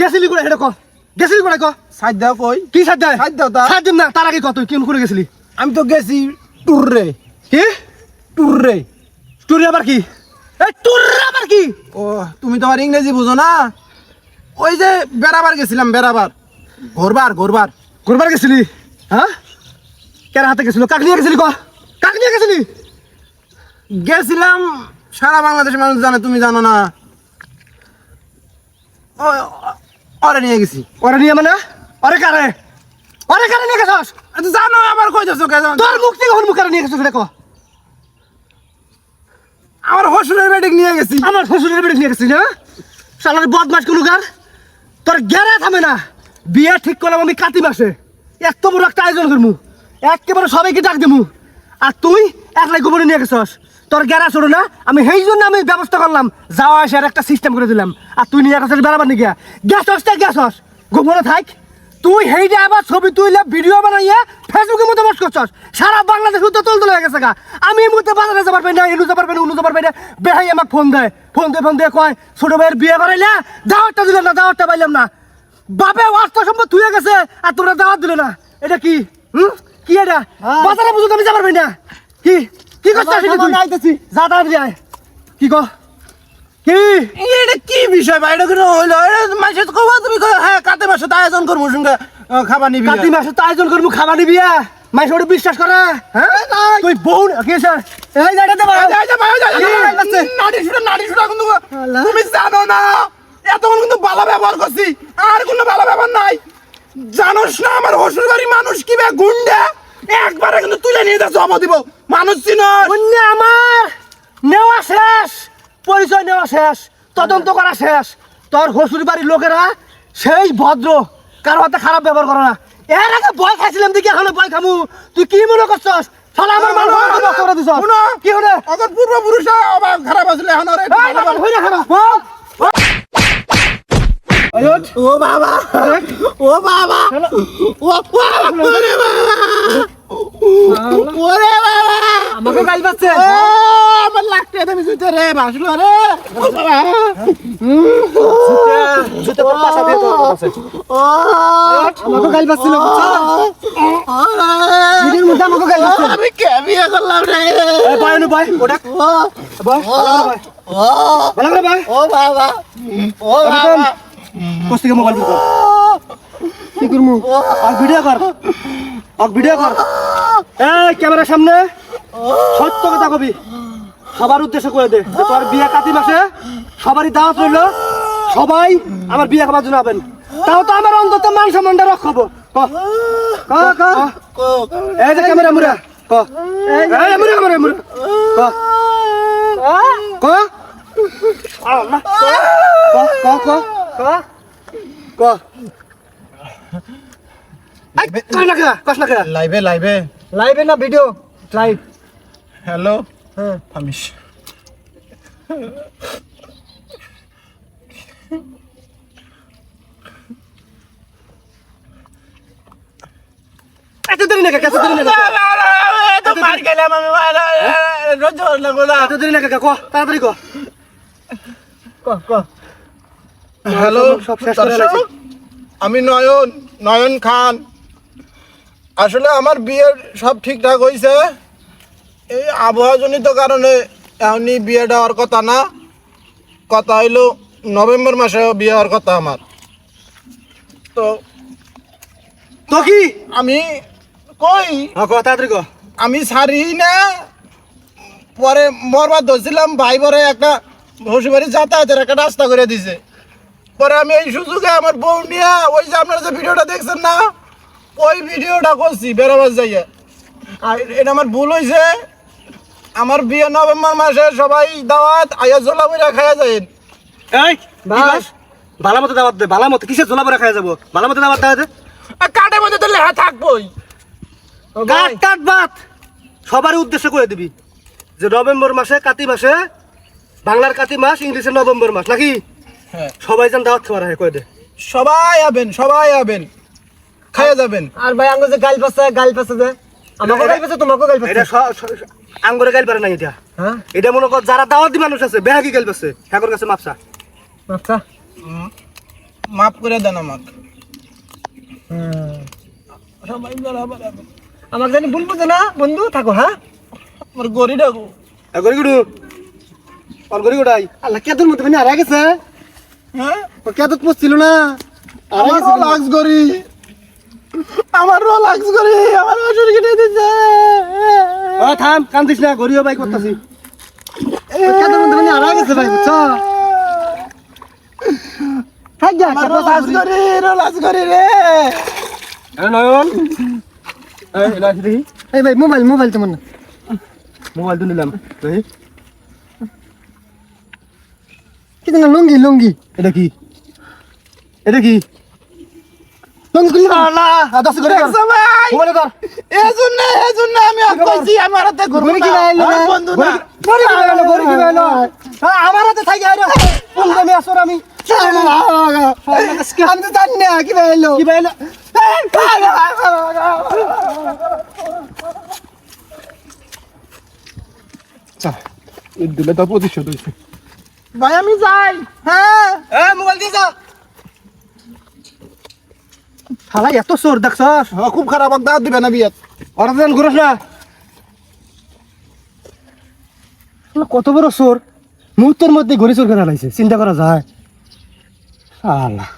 গেছিলি করে হেডে ক? গেছিলি করে ক? সাইড দাও কই? কি সাথ দেয় সাইড দাও তা। সাথ দিম না তার আগে কত তুই? কোন করে গেছিলি? আমি তো গেছি ট্যুর রে কি? ট্যুর রে তোর আবার কি? এই তোর আবার কি? ও তুমি তো আর ইংরেজি বুঝো না? ওই যে বেড়াবার গেছিলাম বেড়াবার। ঘোরবার ঘোরবার। ঘুরবার গেছিলি? হ্যাঁ? কেন হাতে গেছিল? কাক নিয়ে গেছিলি ক? কাক নিয়ে গেছিলি? গেছিলাম সারা বাংলাদেশের মানুষ জানে তুমি জানো না। ওরে নিয়ে গেছি। ওরে নিয়ে মানে? ওরে কারে? ওরে কারে নিয়ে গেছস? জানো আবার কই যাচ্ছ কেন তোর মুখ থেকে ওর মুখ নিয়ে গেছস ক আমার হসুরের বেডিক নিয়ে গেছি। আমার শ্বশুরের বাড়ি নিয়ে গেছিস না? শালার বদমাস কোনো গার? তোর গেরা থামে না। বিয়ে ঠিক করলাম আমি কাতি মাসে। এত বড় একটা আয়োজন করব একেবারে সবাইকে ডাক দেবো আর তুই একলাই গোবরে নিয়ে গেছস। তোর গেরা ছোট না? আমি সেই জন্য আমি ব্যবস্থা করলাম। যাওয়া আসার একটা সিস্টেম করে দিলাম। আর তুই নিয়ে গেছিস বেড়াবার নিয়ে গেছস তা গেছস গোবরে থাক। তুই হেইটা আবার ছবি তুইলে ভিডিও বানাইয়া ফেসবুকের মধ্যে বস করছস। সারা বাংলাদেশ উত্তর তোল তোলা হয়ে গেছে গা। আমি এই মুহূর্তে বাজারে যাবার পাই না এনু যাবার পাই না উনু যাবার পাই না। বেহাই আমাকে ফোন দেয়। ফোন দিয়ে ফোন দিয়ে কয় ছোট ভাইয়ের বিয়ে করাইলে দাওয়াতটা দিলেন না দাওয়াতটা পাইলাম না। বাপে অর্থ সম্পদ থুয়ে গেছে আর তোমরা দাওয়াত দিলে না। এটা কি? হুম? কি এটা? বাজারে বুঝতে আমি যাবার পাই না। কি? কি করছিস? তুই যা তাড়াতাড়ি আয়। কি কর কি? এটা কি বিষয় ভাই? এটা কোনো হইল? এটা মাসে কবা তুমি হ্যাঁ কাতে মাসে তো আয়োজন করব সঙ্গে খাবার নিবি। কাতি মাসে তো আয়োজন করব খাবার নিবি বিশ্বাস করে হ্যাঁ? তুই কি স্যার এই যে, নাড়ি শুনে নাড়ি শুনে কিন্তু তুমি জানো না এতক্ষণ কিন্তু ভালো ব্যবহার করছি। আর কোনো ভালো ব্যবহার নাই। জানোস না আমার হসুর বাড়ি মানুষ কি বে গুন্ডা? একবারে কিন্তু তুলে নিয়ে যা জমা দিব। মানুষ চিনস অন্য আমার। নেওয়া শেষ পরিচয় নেওয়া শেষ তদন্ত করা শেষ। তোর শ্বশুর বাড়ির লোকেরা সেই ভদ্র কারও হাতে খারাপ ব্যবহার করে না। এর আগে ভয় খাইছিলাম দেখি এখন ভয় খামু। তুই কি মনে করছস? শালা আমার মানুষ নষ্ট করে দিছস। কি হলো? অগর পূর্বপুরুষ আবার খারাপ আসলে এখন আর হইরা খারাপ ও বাবা। ও বাবা। ও বাবা। ওরে বাবা। আমাকে গাল পাচ্ছে। আমার লাগতে তুমি জুতে রে ভাসলো রে। জুতে তোর পাশা দিয়ে ও। আমাকে গাল পাচ্ছিল ভিডিওর মধ্যে আমাকে গাল পাচ্ছে আমি কে বিয়ে করলাম রে। এই ভাই নু ভাই ওটা ভাই ভালো করে ভাই ও। বাবা। ও বাবা। কোস থেকে মোবাইল কর কি করমু আর ভিডিও কর। আর ভিডিও কর। এই, ক্যামেরার সামনে। সত্য কথা কবি। সবার উদ্দেশ্য করে দে। তোর বিয়ে কাতি মাসে সবারই দাওয়াত রইল। সবাই আমার বিয়ে খাবার জন্য হবেন তাও তো আমার অন্তত মান সম্মানটা রক্ষাবো ক ক। ক, কো। এই যে ক্যামেরা মুরা ক। এই মুরা মুরা মুরা ক। ক। ক ক ক। ক। কে লাইভে লাইভে। লাইভে না ভিডিও লাইভ হ্যালো হ্যাঁ আমি এত দেরি না কে এত দেরি না তো মার গেলাম আমি রোজ লাগল না এত দেরি না কে ক তাড়াতাড়ি ক ক ক হ্যালো সব শেষ করে আমি নয়ন নয়ন খান আসলে আমার বিয়ের সব ঠিকঠাক হয়েছে এই আবহাওয়াজনিত কারণে এখনই বিয়ে দেওয়ার কথা না। কথা হইল নভেম্বর মাসে বিয়ে হওয়ার কথা আমার। তো তো কি? আমি কই? হ্যাঁ ক তাড়াতাড়ি ক। আমি ছাড়ি না। পরে মরবার ধরছিলাম ভাই বরে একটা শ্বশুরবাড়ি যাতায়াতের একটা রাস্তা করে দিছে। পরে আমি এই সুযোগে আমার বউ নিয়ে ওই যে আপনারা যে ভিডিওটা দেখছেন না ওই ভিডিওটা করছি বেরোবার যাইয়া। আর এটা আমার ভুল হয়েছে আমার বিয়ে নভেম্বর মাসে সবাই দাওয়াত আয়া জোলা বইরা খাইয়া যায় এই ভাই। ভালো মতো দাওয়াত দে ভালো মতো কিসের ঝোলা পরে খাই যাব? ভালো মতো দাওয়াত দাওয়াত দে। কাঠের মধ্যে তো লেখা থাকবোই। কাট কাট বাত সবারই উদ্দেশ্য করে দিবি। যে নভেম্বর মাসে কাতি মাসে বাংলার কাতি মাস ইংলিশের নভেম্বর মাস নাকি? হ্যাঁ। সবাই যেন দাওয়াত খাবার হয় কয়ে দে। সবাই আবেন সবাই আবেন। খাইয়া যাবেন। আর ভাই আঙ্গুল যে গাল পাচ্ছে গাল পাচ্ছে যে? আমাকে গাল পাচ্ছে তোমাকে গাল পাচ্ছে এটা আঙ্গুরে গাইল পারে না এটা। হ্যাঁ? এটা মনে কর যারা দাওয়াতি মানুষ আছে বেহাগি গাইল পাচ্ছে কাছে মাপসা। আচ্ছা মাফ করে দেন আমাকে। হ্যাঁ। সবাই বরাবর আমাকে জানি ভুল বুঝো না বন্ধু থাকো হ্যাঁ? আমার গড়ি ডাকু। গরি গুডু অন গরি গুডাই। আল্লাহ কেতন মতো মানে হারা গেছে? হ্যাঁ? কেতন পড়ছিল না। আমার গড়ি। আমার রোলাক্স গড়ি আমার অসুর কেটে দিছে। ও থাম কান্দিস না গরিও বাই করতাছি। কেতন মতো মানে হারা গেছে ভাই বুঝছ? থাক যা রোলাক্স গড়ি রোলাক্স গড়ি রে। এ নয়ন। এই এলা দেখি। এই ভাই মোবাইল মোবাইল তোমার না মোবাইল তো নিলাম দেখি। কি না লুঙ্গি লুঙ্গি। এটা কি? এটা কি? আমার হাতে হ্যাঁ থাকি আমি? আসর আমি আমি তো জানি না কি বাইলো কি বাইলো দিলে তো প্রতিশোধ হয়েছে ভাই আমি যাই। হ্যাঁ। এ মোবাইল দিয়ে যা। শালা এত চোর দেখছস হ্যাঁ, খুব খারাপ দাঁত দিবে না বিয়াত? অর্জন ঘুরস না? কত বড় চোর? মুহূর্তের মধ্যে ঘড়ি চোর করে চিন্তা করা যায়। আল্লাহ